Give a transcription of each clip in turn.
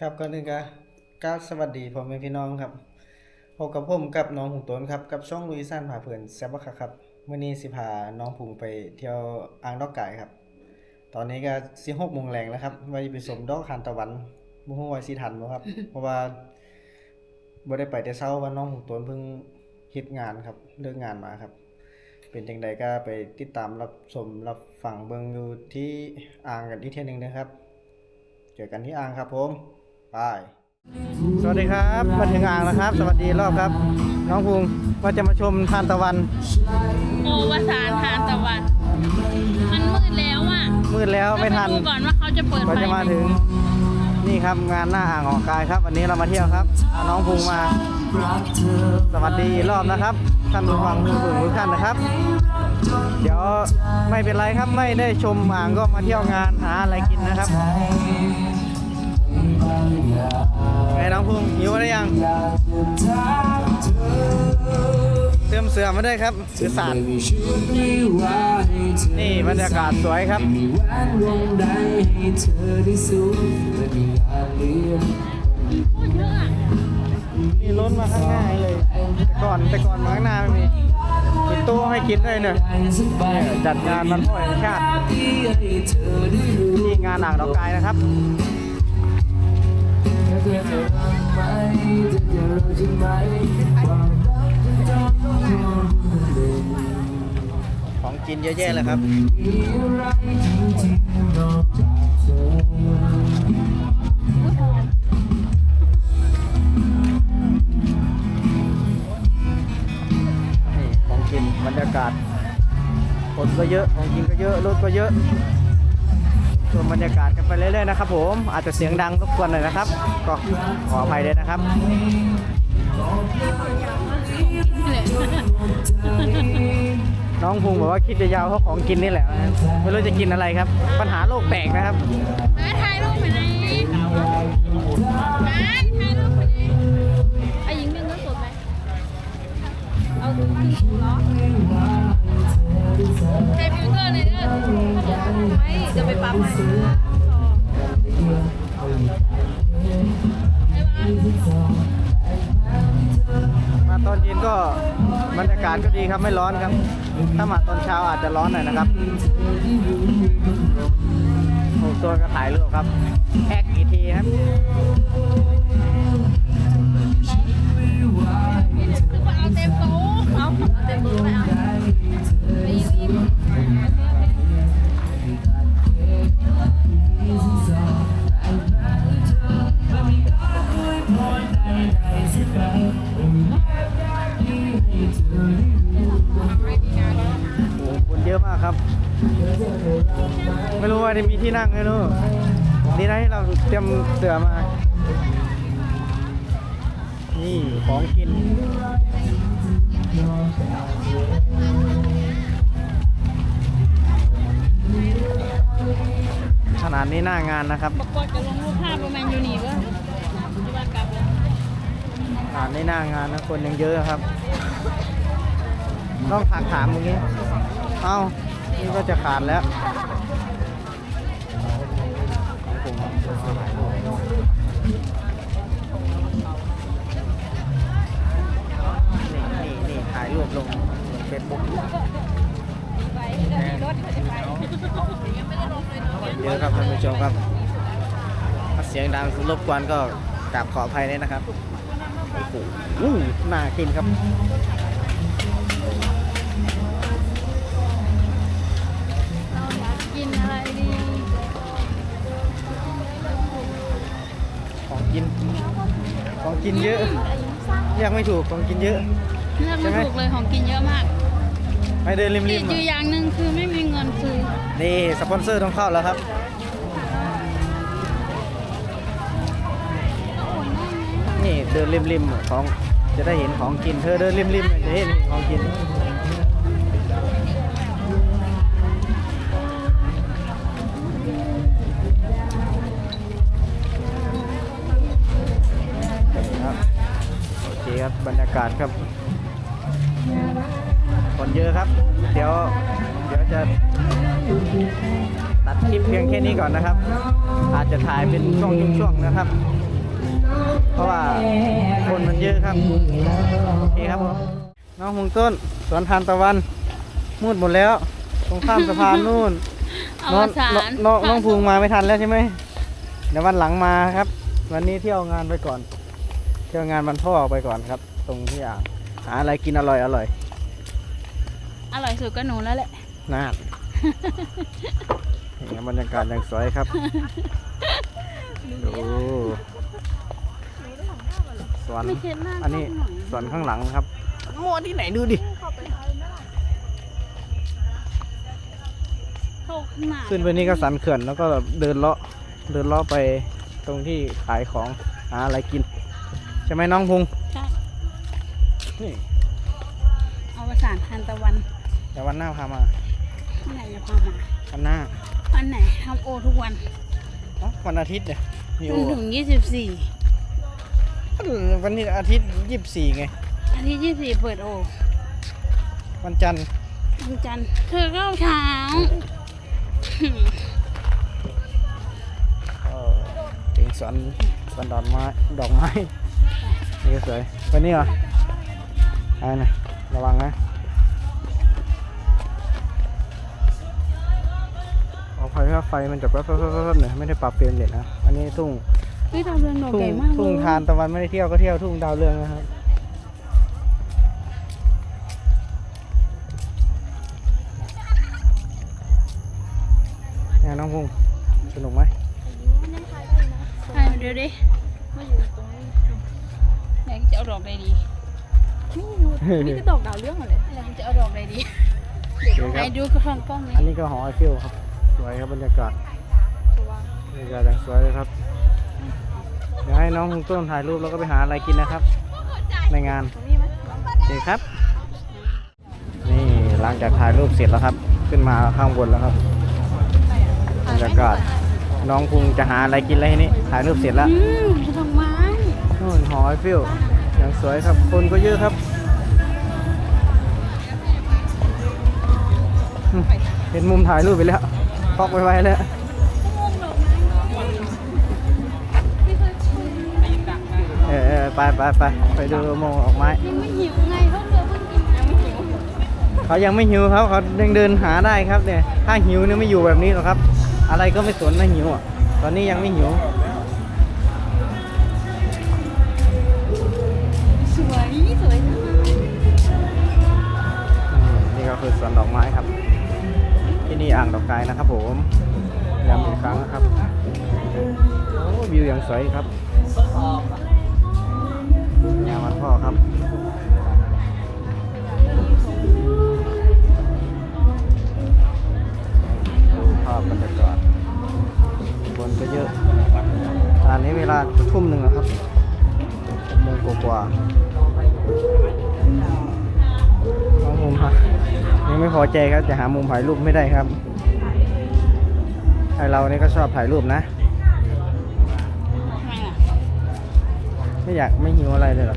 ครับก่อนอื่นก็กราบสวัสดีพ่อแม่พี่น้องครับพบกับผมกับน้องหุงตนครับกับช่องลุยซ่านผาเพื่อนแซ่บบักคักครับมื้อนี้สิพาน้องพุงไปเที่ยวอ่างดอกไก่ครับ ตอนนี้ก็สิ6โมงแรงแล้วครับว่าจะไปชมดอกทานตะวันบ่ฮู้ว่าสิทันบ่ครับ เพราะว่าบ่ได้ไปแต่เช้าว่าน้องหุงตนเพิ่งเฮ็ดงานครับเลิกงานมาครับ เป็นจังใดก็ไปติดตามรับชมรับฟังเบิ่งอยู่ที่อ่างกันอีกเที่ยหนึงนะครับเจอกันที่อ่างครับผม บายสวัสดีครับมาถึงอ่างแล้วครับ สวัสดีรอบครับ น้องภูมิว่าจะมาชมทานตะวันโอวสานทานตะวัน มันมืดแล้วอะมืดแล้วไม่ทันต้องปดูก่อนว่าเขาจะเปิดก็ไฟจะมาถึง นี่ครับงานหน้าอ่างของกายครับ วันนี้เรามาเที่ยวครับเอาน้องภูมิมา สวัสดีรอบนะครับท่านผู้ฟังผู้ฝึกทุกท่านนะครับ เดี๋ยวไม่เป็นไรครับไม่ได้ชมอ่างก็มาเที่ยวงานหาอะไรกินนะครับ ไงน้องภูมิหิวหรือยัง เติมเสือมาได้ครับเสือสารนี่บรรยากาศสวยครับมีแหวนวงใดให้เธอได้สูงไม่มีงานเลี้ยงพูดเยอะอะมีรถมาข้างหน้าเลย แต่ก่อนแต่ก่อนมาข้างหน้าไม่มีมีตู้ให้กินด้วยเนอะไปสักใบจัดงานวันพ่อแห่งชาติที่งานอ่างดอกกายนะครับ จะรักไหมเธอจะรู้ใช่ไหมความรักจะจำต้องรอเดินของกินเยอะแยะเลยครับ มีอะไรจริงๆนอกจากเธอ นี่ของกินบรรยากาศคนก็เยอะของกินก็เยอะรถก็เยอะ ชมบรรยากาศกันไปเรื่อยๆนะครับผมอาจจะเสียงดังรบกวนหน่อยนะครับ ก็ขออภัยด้วยนะครับน้องพุงบอกว่าคิดจะยาวเพราะของกินนี่แหละนะไม่รู้จะกินอะไรครับ ปัญหาโลกแตกนะครับ ปปั๊มให้สองมาตอนเย็นก็บรรยากาศก็ดีครับไม่ร้อนครับ ถ้ามาตอนเช้าอาจจะร้อนหน่อยนะครับโอ้ตัวก็ถ่ายรูปครับแอกกี่ทีครับ ที่นั่งไหมรู้ดีนะที่เราเตรียมเสือมา นี่ของกิน ขนาดนี้หน้างานนะครับปรากฏจะลงรูปภาพประมาณอยู่นี่ก็ที่บ้านกลับแล้วขนาดนี้หน้างานนะคนยังเยอะครับ ต้องถักถามตรงนี้ เอ้า นี่ก็จะขาดแล้ว นี่นี่นี่ถ่ายรูปลงเฟซบุ๊กไปเดี๋ยวมีรถเขาจะไปยังไม่ได้ลงเลยเนาะเยอะครับท่านผู้ชมครับถ้าเสียงดังรบกวนก็กราบขออภัยด้วยนะครับโอ้โหอู้น่ากินครับ กิน ของกินเยอะเรียกไม่ถูกของกินเยอะเลือกไม่ถูกเลยของกินเยอะมากไปเดินริติดมอยู่อย่างหนึ่งคือไม่มีเงินซื้อๆนี่สปอนเซอร์ต้องเข้าแล้วครับนี่เดินริมๆของจะได้เห็นของกิน เธอเดินริมๆจะเห็นของกิน คครับบรรยากาศครับ คนเยอะครับ เดี๋ยว เดี๋ยวจะตัดคลิปเพียงแค่นี้ก่อนนะครับ อาจจะถ่ายเป็นช่วงๆนะครับ เพราะว่าคนมันเยอะครับ โอเคครับผมน้องหงต้น สวนทานตะวัน มืดหมดแล้ว ตรงข้ามสะพานนู่นเอาน้องสารน้องน้องน้องภูงมาไม่ทันแล้วใช่ไหมเดี๋ยววันหลังมาครับ วันนี้เที่ยวงานไปก่อน เที่ยวงานวันพ่อไปก่อนครับ ตรงที่อ่างหาอะไรกินอร่อยอร่อยอร่อยสุดก็หนูแล้วแหละน่าเห็นบรรยากาศอย่างสวยครับดูสวนไม่เช็ดหน้าอันนี้สวนข้างหลังครับมัวที่ไหนดูดิโตขนาดขึ้นไปนี่ก็สันเขื่อนแล้วก็เดินเลาะเดินเลาะไปตรงที่ขายของหาอะไรกิน ใช่ไหมน้องพุงใช่นี่เอาประสานทานตะวันเดี๋ยววันหน้าพามาที่ไหนจะพามาวันหน้าวันไหนทำโอทุกวันเอ้าวันอาทิตย์เนี่ยมีจโอนถึงยี่สิบสี่วันนี้อาทิตย์ยี่สิบสี่ไง อาทิตย์ยี่สิบสี่เปิดโอวันจันทร์วันจันทร์เธอเข้าเช้าก็ถึงสวนสวนดอกไม้ดอกไม้ นี่ก็สวยวันนี้เหรอไอ้นะระวังนะขออภัยถ้าไฟมันจะแป๊บๆๆๆหน่อยไม่ได้ปรับเฟรมเลยนะ อันนี้ทุ่งเฮ้ยดาวเรืองดอกทุ่งใหญ่มากเลทุ่งยทานตะวันไม่ได้เที่ยวก็เที่ยวทุ่งดาวเรืองนะครับ จะเอาดอกใดดีนี่ก็ดอกดาวเรื่องอะไรไหนจะเอาดอกใดดีโอเคคไหนรับ ดูกระทงกล้องนี้อันนี้ก็หอไอเฟลครับ สวยครับบรรยากาศบรรยากาศอย่างสวยเลยครับ เดี๋ยวให้น้องพุงต้นถ่ายรูปแล้วก็ไปหาอะไรกินนะครับ ในงานโอเคครับ นี่หลังจากถ่ายรูปเสร็จแล้วครับ ขึ้นมาข้างบนแล้วครับ บรรยากาศ น้องพุงจะหาอะไรกินอะไรทีนี้ถ่ายรูปเสร็จแล้วอืมกระทงไม้นู่นหอไอเฟลอย่างสวยครับ คนก็เยอะครับ เห็นมุมถ่ายรูปไปแล้วพอกไว้ไว้แล้วเออไปไปไปไปดูโมงออกไม้ยังไม่หิวไงเขาเจอเพิ่งกินยังไม่หิวเขายังไม่หิวครับเขาเดินเดินหาได้ครับเนี่ยถ้าหิวเนี่ยไม่อยู่แบบนี้หรอกครับ อะไรก็ไม่สนนะหิวอะตอนนี้ยังไม่หิว ย้ำอีกครั้งนะครับวิวอย่างสวยครับงานวันพ่อครับดูภาพบรรยากาศคนก็เยอะตอนนี้เวลาทุ่มหนึ่งแล้วครับโมงกว่าน้องมุมฮะยังไม่พอใจครับจะหามุมถ่ายรูปไม่ได้ครับ ไอเรานี่ก็ชอบถ่ายรูปนะทำไมล่ะไม่อยากไม่หิวอะไรเลยหรอ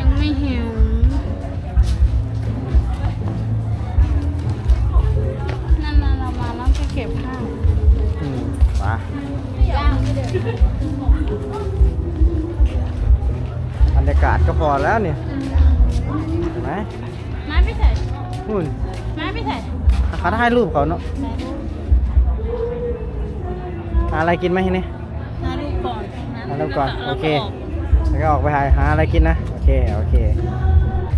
ยังไม่หิวนั่นๆเรามาแล้วจะเก็บผ้าอืมมาย่างไม่เดือดบรรยากาศก็พอแล้วเนี่ยเห็นไหมไม้ไม่ใส่นู่นไม้ไม่ใส่เขาถ่ายรูปเขาเนาะ หาอะไรกินไหมทีนี้น้าดูก่อนหารูปก่อนแล้วโอเคแล้วก็แล้วก็ออกไปหาหาอะไรกินนะ โอเค โอเค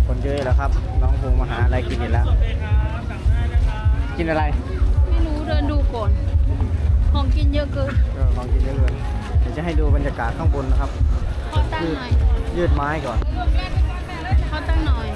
คนเยอะแล้วครับ น้องภูมิมาหาอะไรกินอีกแล้ว กินอะไร ไม่รู้เดินดูก่อน ของกินเยอะเกินก็ลองกินเยอะเลยเดี๋ยวจะให้ดูบรรยากาศข้างบนนะครับ ขอตั้งหน่อยยืดไม้ก่อน ขอตั้งหน่อย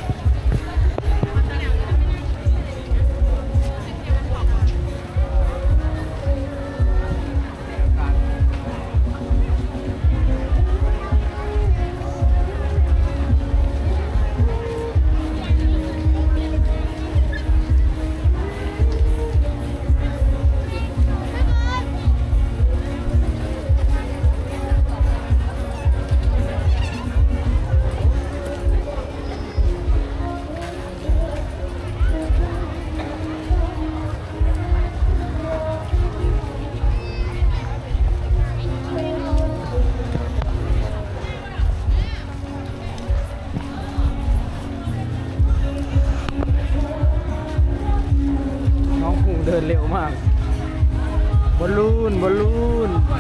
น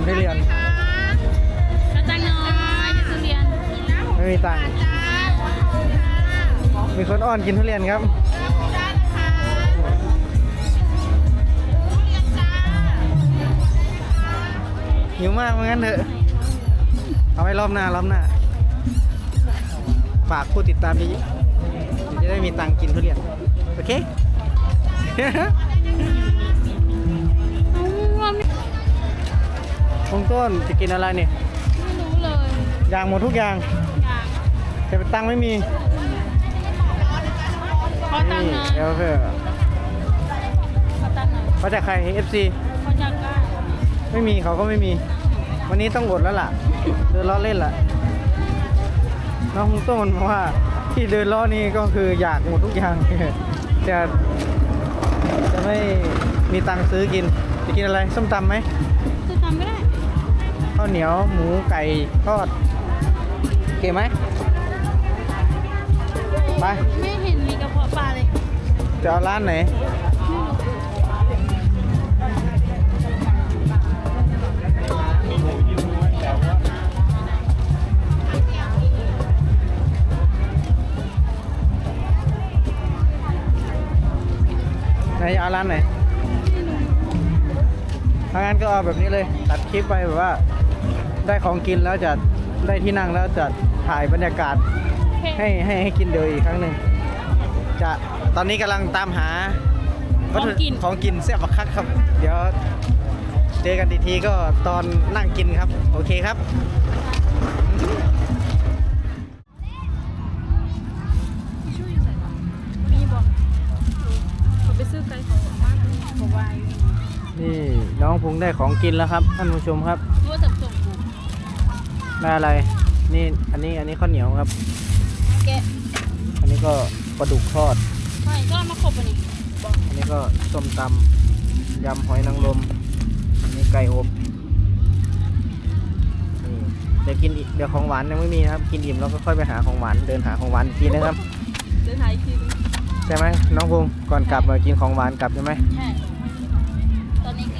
กอ้อนอยากกินทุเรียนกระจังน้อยจะเรียนไม่มีตังค์มีคนอ้อนกินทุเรียนครับหิวมากเหมือนกันเถอะ เอาไว้รอบหน้ารอบหน้า ฝากผู้ติดตามเยอะๆจะได้มีตังค์กินทุเรียน โอเค ตรงต้นจะกินอะไรเนี่ยไม่รู้เลยอย่างหมดทุกอย่างอยากแต่ตังค์ไม่มีขอตังค์หน่อยเดี๋ยวเพื่อขอตังค์หน่อยมาจากใคร FC ขอจากได้ไม่มีเขาก็ไม่มี วันนี้ต้องอดแล้วล่ะ เดินล้อเล่นล่ะ น้องฮงโต้นบอกว่าที่เดินล้อนี่ก็คืออยากหมดทุกอย่าง จะจะไม่มีตังค์ซื้อกิน จะกินอะไรส้มตำไหมจะทำไม่ได้ ข้าวเหนียวหมูไก่ทอดโอเคไหมไปไม่เห็นมีกระเพาะปลาเลยจะเอาร้านไหนไหนเอาร้านไหนถ้างั้นก็เอาแบบนี้เลย ตัดคลิปไปแบบว่า ได้ของกินแล้วจะได้ที่นั่งแล้วจะถ่ายบรรยากาศให้ให้ให้กินเดี๋ยวอีกครั้งหนึ่งจะตอนนี้กำลังตามหาวัตถุของกิน ของกินแซ่บบักคักครับ เดี๋ยวเจอกันอีกทีก็ตอนนั่งกินครับ โอเคครับ มีบอกเขาไปซื้อไก่เขามากเขาวายนี่น้องพุงได้ของกินแล้วครับ ท่านผู้ชมครับ รู้ว่าจะส่งกู ได้อะไร นี่อันนี้อันนี้ข้าวเหนียวครับ แกะอันนี้ก็ปลาดุกทอดใช่ก็เอามาขบอันนี้อันนี้ก็ส้มตำยำหอยนางรมอันนี้ไก่อบนี่เดี๋ยวกินอีกเดี๋ยวของหวานยังไม่มีนะครับ กินอิ่มแล้วก็ค่อยไปหาของหวานเดินหาของหวานอีกทีนะครับ เดินหายทีนึงใช่ไหมน้องภูมิก่อนกลับมากินของหวานกลับใช่ไหม ใช่ ตอนนี้กินข้าวก่อนนี่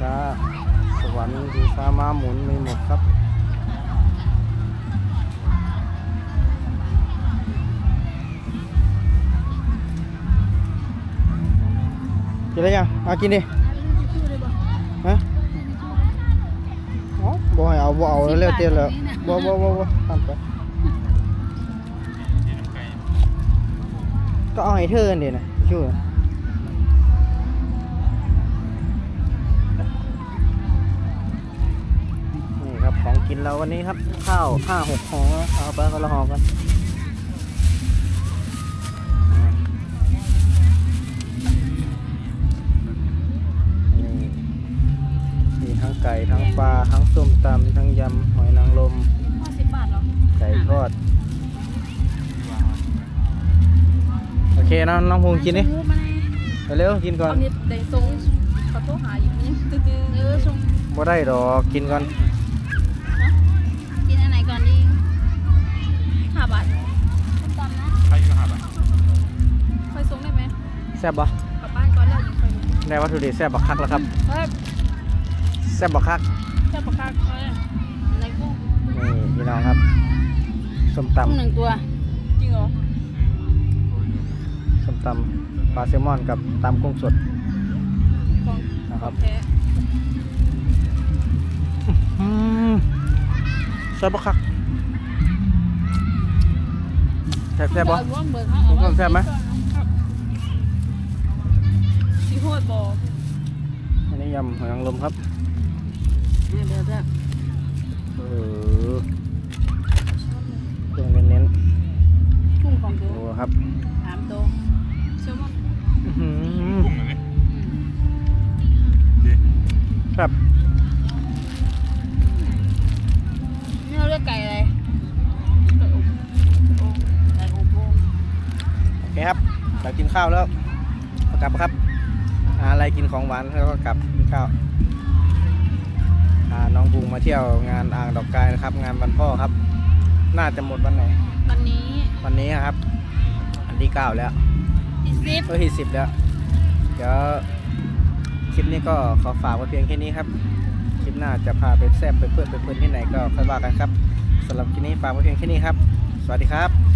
ช้า สวรรค์ดูช้ามาหมุนไม่หมดครับกินอะไรยังมากินดิฮะบ่ให้เอาบ่เอาแล้วเตี้ยแล้วบ่บ่บ่บ่ทำไปก็เอาให้เธอเดี๋ยนะช่วย กินเราวันนี้ครับ ข้าวห้าหกห่อเอาไปคนละห่อกันนี่มีทั้งไก่ทั้งปลาทั้งส้มตำทั้งยำหอยนางรมห้าสิบบาทเหรอไก่ทอด โอเคนะน้องภูมิกินดิมูมาไงเร็วๆกินก่อนเอานิดได้ทรงขอโทษหาอยู่นี่ตื้อเออชงบ่ได้ดอกกินก่อน แซ่บบ่กลับบ้านก่อนแล้วยังค่อยดูได้วัตถุดิบแซ่บบักคักแล้วครับ เฮ้ยแซ่บบักคักเจ้าปากกาเอ้ยในกุ้งนี่พี่น้องครับส้มตกุ้งหนึ่งตัว จริงเหรอำส้มตำปลาแซลมอนกับตำกุ้งสดของนะครับแท้อืมแซ่บบักคักแซ่บแซ่บบ่ เอาร่วมเบิกให้กุ้งสดแซ่บไหมสี ยำหอยนางรมครับเดี๋ยวเดี๋ยวเดี๋ยวเออเครื่องเน้นกุ้งของๆตัวดูครับสามตัวเซลมอนอื้อหืออืมครับนี่เราเลือกไก่อะไรไก่อบไก่อบโอ่งโอเคครับเรากินข้าวแล้วก็กลับครับหาอะไรกินของหวานแล้วก็กลับ กินข้าวพาน้องบุงมาเที่ยวงานอ่างดอกกายนะครับ งานวันพ่อครับ น่าจะหมดวันไหน วันนี้ วันนี้ครับ อันที่เก้าแล้วที่สิบก็ที่สิบแล้ว เดี๋ยวคลิปนี้ก็ขอฝากไว้เพียงแค่นี้ครับ คลิปหน้าจะพาไปแซ่บไปเพื่อนไปเพื่อนที่ไหนก็ค่อยว่ากันครับสำหรับคลิปนี้ฝากไว้เพียงแค่นี้ครับ สวัสดีครับ